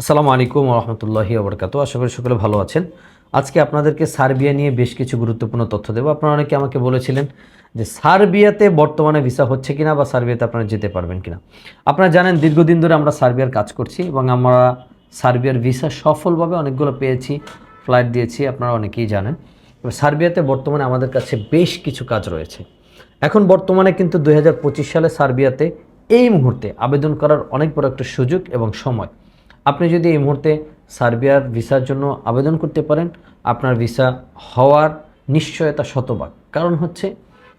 আসসালামু আলাইকুম রহমতুল্লাহি আবরকাত আশা করি সকলে ভালো আছেন। আজকে আপনাদেরকে সার্বিয়া নিয়ে বেশ কিছু গুরুত্বপূর্ণ তথ্য দেবো। আপনারা অনেকে আমাকে বলেছিলেন যে সার্বিয়াতে বর্তমানে ভিসা হচ্ছে কিনা বা সার্বিয়াতে আপনারা যেতে পারবেন কিনা। আপনারা জানেন, দীর্ঘদিন ধরে আমরা সার্বিয়ার কাজ করছি এবং আমরা সার্বিয়ার ভিসা সফলভাবে অনেকগুলো পেয়েছি ফ্লাইট দিয়েছি, আপনারা অনেকেই জানেন। সার্বিয়াতে বর্তমানে আমাদের কাছে বেশ কিছু কাজ রয়েছে। এখন বর্তমানে কিন্তু দু হাজার পঁচিশ সালে সার্বিয়াতে এই মুহূর্তে আবেদন করার অনেক বড় একটা সুযোগ এবং সময়। আপনি যদি এই মুহূর্তে সার্বিয়ার ভিসার জন্য আবেদন করতে পারেন, আপনার ভিসা হওয়ার নিশ্চয়তা শতভাগ। কারণ হচ্ছে,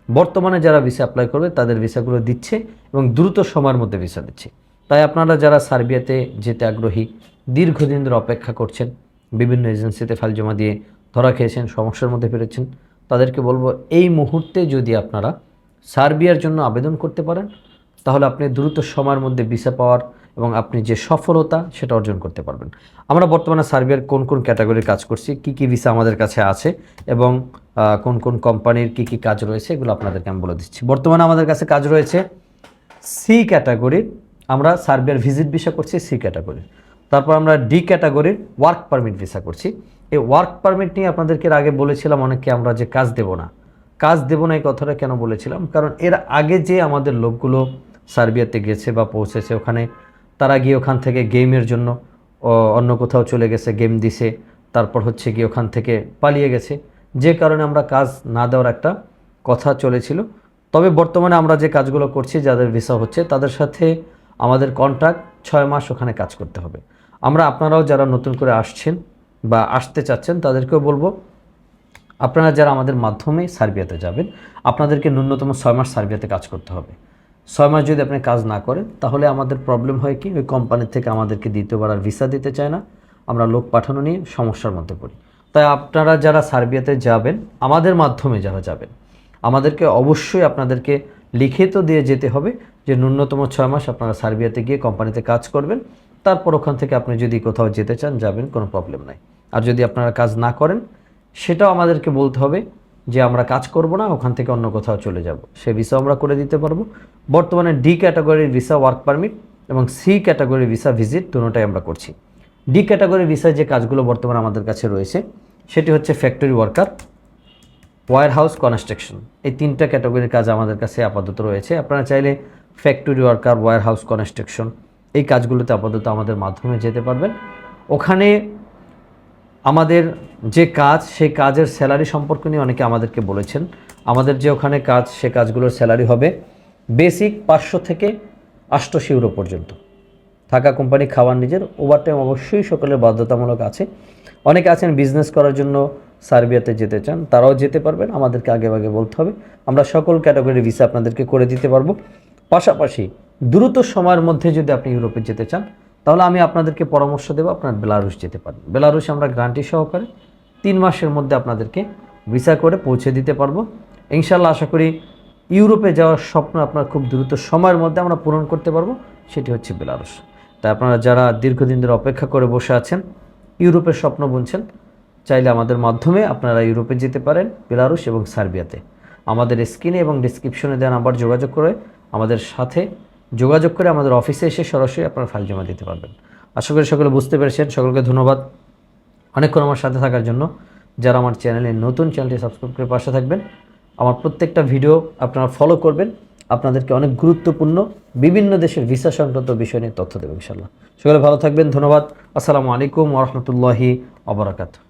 বর্তমানে যারা ভিসা অ্যাপ্লাই করবে, তাদের ভিসাগুলো দিচ্ছে এবং দ্রুত সময়ের মধ্যে ভিসা দিচ্ছে। তাই আপনারা যারা সার্বিয়াতে যেতে আগ্রহী, দীর্ঘদিন ধরে অপেক্ষা করছেন, বিভিন্ন এজেন্সিতে ফাইল জমা দিয়ে ধরা খেয়েছেন, সমস্যার মধ্যে পেরেছেন তাদেরকে বলব, এই মুহূর্তে যদি আপনারা সার্বিয়ার জন্য আবেদন করতে পারেন, তাহলে আপনি দ্রুত সময়ের মধ্যে ভিসা পাওয়ার এবং আপনি যে সফলতা সেটা অর্জন করতে পারবেন। আমরা বর্তমানে সার্বিয়ার কোন কোন ক্যাটাগরির কাজ করছি, কি কি ভিসা আমাদের কাছে আছে এবং কোন কোন কোম্পানির কি কি কাজ রয়েছে এগুলো আপনাদেরকে আমি বলে দিচ্ছি। বর্তমানে আমাদের কাছে কাজ রয়েছে সি ক্যাটাগরির আমরা সার্বিয়ার ভিজিট ভিসা করছি সি ক্যাটাগরির তারপর আমরা ডি ক্যাটাগরির ওয়ার্ক পারমিট ভিসা করছি। এই ওয়ার্ক পারমিট নিয়ে আপনাদেরকে আগে বলেছিলাম অনেকে আমরা যে কাজ দেব না। কাজ দেব না এই কথাটা কেন বলেছিলাম? কারণ এর আগে যে আমাদের লোকগুলো সার্বিয়াতে গেছে বা পৌঁছেছে, ওখানে তারা গিয়ে ওখান থেকে গেমের জন্য অন্য কোথাও চলে গেছে, গেম দিছে, তারপর হচ্ছে গিয়ে ওখান থেকে পালিয়ে গেছে। যে কারণে আমরা কাজ না দেওয়ার একটা কথা চলেছিল। তবে বর্তমানে আমরা যে কাজগুলো করছি, যাদের ভিসা হচ্ছে, তাদের সাথে আমাদের কন্ট্রাক্ট ছয় মাস ওখানে কাজ করতে হবে। আমরা আপনারাও যারা নতুন করে আসছেন বা আসতে চাচ্ছেন, তাদেরকেও বলব, আপনারা যারা আমাদের মাধ্যমে সার্বিয়াতে যাবেন, আপনাদেরকে ন্যূনতম ছয় মাস সার্বিয়াতে কাজ করতে হবে। ছয় মাস যদি আপনি কাজ না করেন, তাহলে আমাদের প্রবলেম হয় কি? ওই কোম্পানির থেকে আমাদেরকে দ্বিতীয়বার আর ভিসা দিতে চায় না। আমরা লোক পাঠানো নিয়ে সমস্যার মধ্যে পড়ি। তাই আপনারা যারা সার্বিয়াতে যাবেন, আমাদের মাধ্যমে যারা যাবেন, আমাদেরকে অবশ্যই আপনাদেরকে লিখিত দিয়ে যেতে হবে যে ন্যূনতম ছয় মাস আপনারা সার্বিয়াতে গিয়ে কোম্পানিতে কাজ করবেন। তারপর ওখান থেকে আপনি যদি কোথাও যেতে চান, যাবেন, কোনো প্রবলেম নাই। আর যদি আপনারা কাজ না করেন, সেটাও আমাদেরকে বলতে হবে যে আমরা কাজ করব না, ওখান থেকে অন্য কোথাও চলে যাব। সে ভিসা আমরা করে দিতে পারব। বর্তমানে ডি ক্যাটাগরির ভিসা ওয়ার্ক পারমিট এবং সি ক্যাটাগরির ভিসা ভিজিট দুটোটাই আমরা করছি। ডি ক্যাটাগরির ভিসায় যে কাজগুলো বর্তমানে আমাদের কাছে রয়েছে, সেটি হচ্ছে factory worker warehouse construction এই তিনটা ক্যাটাগরির কাজ আমাদের কাছে আপাতত রয়েছে। আপনারা চাইলে factory worker warehouse construction এই কাজগুলোতে আপাতত আমাদের মাধ্যমে যেতে পারবেন। ওখানে আমাদের যে কাজ, সেই কাজের স্যালারি সম্পর্কে নিয়ে অনেকে আমাদেরকে বলেছেন। আমাদের যে ওখানে কাজ, সে কাজগুলোর স্যালারি হবে বেসিক পাঁচশো থেকে আটশোশো ইউরো পর্যন্ত। থাকা কোম্পানি খাওয়ার নিজের ওভারটাইম অবশ্যই সকলের বাধ্যতামূলক আছে। অনেকে আছেন বিজনেস করার জন্য সার্বিয়াতে যেতে চান, তারাও যেতে পারবেন, আমাদেরকে আগে আগে বলতে হবে। আমরা সকল ক্যাটাগরি ভিসা আপনাদেরকে করে দিতে পারব। পাশাপাশি দ্রুত সময়ের মধ্যে যদি আপনি ইউরোপে যেতে চান তাহলে আমি আপনাদেরকে পরামর্শ দেবো আপনার বেলারুশ যেতে পারেন বেলারুশ আমরা গ্রান্টি সহকারে তিন মাসের মধ্যে আপনাদেরকে ভিসা করে পৌঁছে দিতে পারব। ইনশাল্লাহ আশা করি ইউরোপে যাওয়ার স্বপ্ন আপনার খুব দ্রুত সময়ের মধ্যে আমরা পূরণ করতে পারব, সেটি হচ্ছে বেলারুশ। তাই আপনারা যারা দীর্ঘদিন ধরে অপেক্ষা করে বসে আছেন, ইউরোপের স্বপ্ন বুনছেন, চাইলে আমাদের মাধ্যমে আপনারা ইউরোপে যেতে পারেন, বেলারুশ এবং সার্বিয়াতে। আমাদের স্ক্রিনে এবং ডিসক্রিপশনে দেওয়া নাম্বার যোগাযোগ করে আমাদের সাথে যোগাযোগ করে আমাদের অফিসে এসে সরাসরি আপনারা ফাইল জমা দিতে পারবেন। আশা করি সকলে বুঝতে পেরেছেন। সকলকে ধন্যবাদ অনেকক্ষণ আমার সাথে থাকার জন্য। যারা আমার চ্যানেলে নতুন চ্যানেলটি সাবস্ক্রাইব করে পাশে থাকবেন। আমার প্রত্যেকটা ভিডিও আপনারা ফলো করবেন। আপনাদেরকে অনেক গুরুত্বপূর্ণ বিভিন্ন দেশের ভিসা সংক্রান্ত বিষয় নিয়ে তথ্য দেবো ইনশাল্লাহ সকলে ভালো থাকবেন। ধন্যবাদ। আসসালামু আলাইকুম ওরহমতুল্লাহি অবরাকাতু